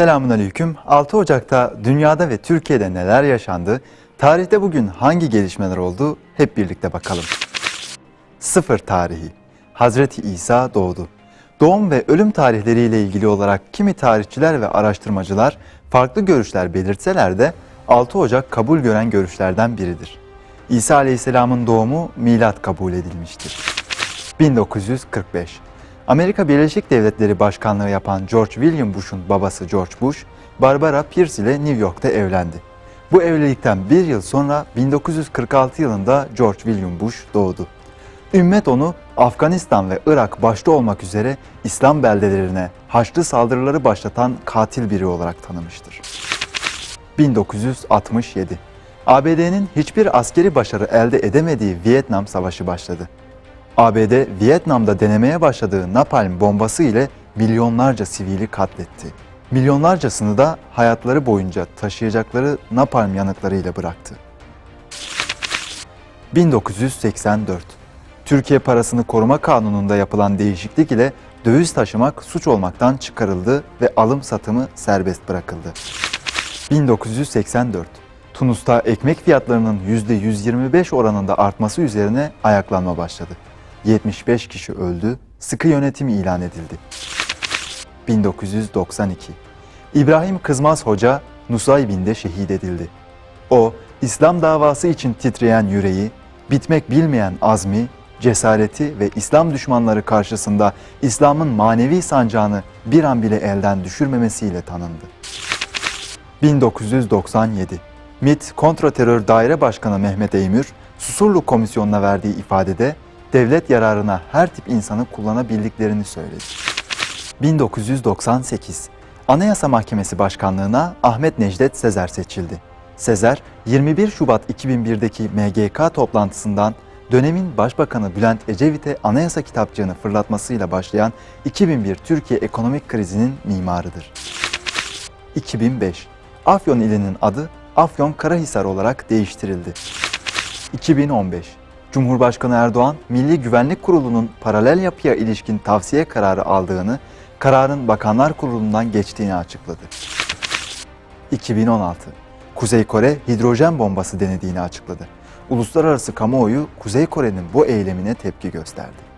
Selamun Aleyküm. 6 Ocak'ta dünyada ve Türkiye'de neler yaşandı? Tarihte bugün hangi gelişmeler oldu? Hep birlikte bakalım. Sıfır tarihi. Hazreti İsa doğdu. Doğum ve ölüm tarihleriyle ilgili olarak kimi tarihçiler ve araştırmacılar farklı görüşler belirtseler de 6 Ocak kabul gören görüşlerden biridir. İsa Aleyhisselam'ın doğumu milat kabul edilmiştir. 1945 Amerika Birleşik Devletleri Başkanlığı yapan George William Bush'un babası George Bush, Barbara Pierce ile New York'ta evlendi. Bu evlilikten bir yıl sonra 1946 yılında George William Bush doğdu. Ümmet onu Afganistan ve Irak başta olmak üzere İslam beldelerine Haçlı saldırıları başlatan katil biri olarak tanımıştır. 1967 ABD'nin hiçbir askeri başarı elde edemediği Vietnam Savaşı başladı. ABD, Vietnam'da denemeye başladığı napalm bombası ile milyonlarca sivili katletti. Milyonlarcasını da hayatları boyunca taşıyacakları napalm yanıklarıyla bıraktı. 1984 Türkiye Parasını Koruma Kanunu'nda yapılan değişiklik ile döviz taşımak suç olmaktan çıkarıldı ve alım satımı serbest bırakıldı. 1984 Tunus'ta ekmek fiyatlarının %125 oranında artması üzerine ayaklanma başladı. 75 kişi öldü, sıkı yönetim ilan edildi. 1992 İbrahim Kızmaz Hoca Nusaybin'de şehit edildi. O, İslam davası için titreyen yüreği, bitmek bilmeyen azmi, cesareti ve İslam düşmanları karşısında İslam'ın manevi sancağını bir an bile elden düşürmemesiyle tanındı. 1997 MİT Kontraterör Daire Başkanı Mehmet Eymür, Susurluk Komisyonu'na verdiği ifadede devlet yararına her tip insanı kullanabildiklerini söyledi. 1998 Anayasa Mahkemesi Başkanlığına Ahmet Necdet Sezer seçildi. Sezer, 21 Şubat 2001'deki MGK toplantısından dönemin Başbakanı Bülent Ecevit'e anayasa kitapçığını fırlatmasıyla başlayan 2001 Türkiye ekonomik krizinin mimarıdır. 2005 Afyon ilinin adı Afyon Karahisar olarak değiştirildi. 2015 Cumhurbaşkanı Erdoğan, Milli Güvenlik Kurulu'nun paralel yapıya ilişkin tavsiye kararı aldığını, kararın Bakanlar Kurulu'ndan geçtiğini açıkladı. 2016 Kuzey Kore hidrojen bombası denediğini açıkladı. Uluslararası kamuoyu Kuzey Kore'nin bu eylemine tepki gösterdi.